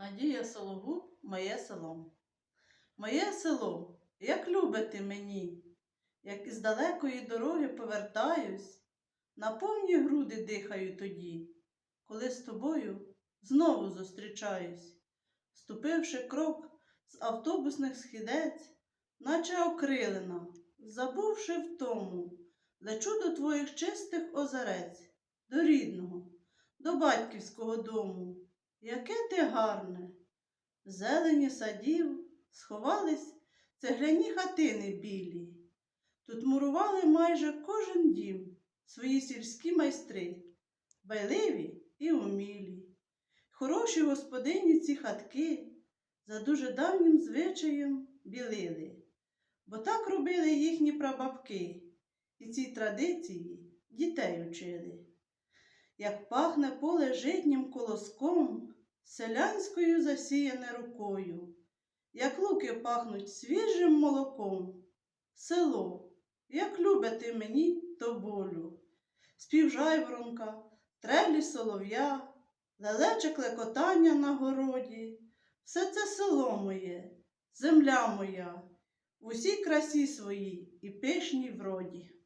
Надія Сологуб, моє село. Моє село, як любите мені, як із далекої дороги повертаюсь, на повні груди дихаю тоді, коли з тобою знову зустрічаюсь, ступивши крок з автобусних східець, наче окрилена, забувши втому, лечу до твоїх чистих озерець, до рідного, до батьківського дому. Яке ти гарне! Зелені садів сховались цегляні хатини білі. Тут мурували майже кожен дім свої сільські майстри, байливі і умілі. Хороші господині ці хатки за дуже давнім звичаєм білили, бо так робили їхні прабабки, і ці традиції дітей учили. Як пахне поле житнім колоском, селянською засіяне рукою, як луки пахнуть свіжим молоком. Село, як любите мені тоболю, спів жайворонка, трелі солов'я, лелече клекотання на городі. Все це село моє, земля моя, в усій красі своїй і пишній вроді.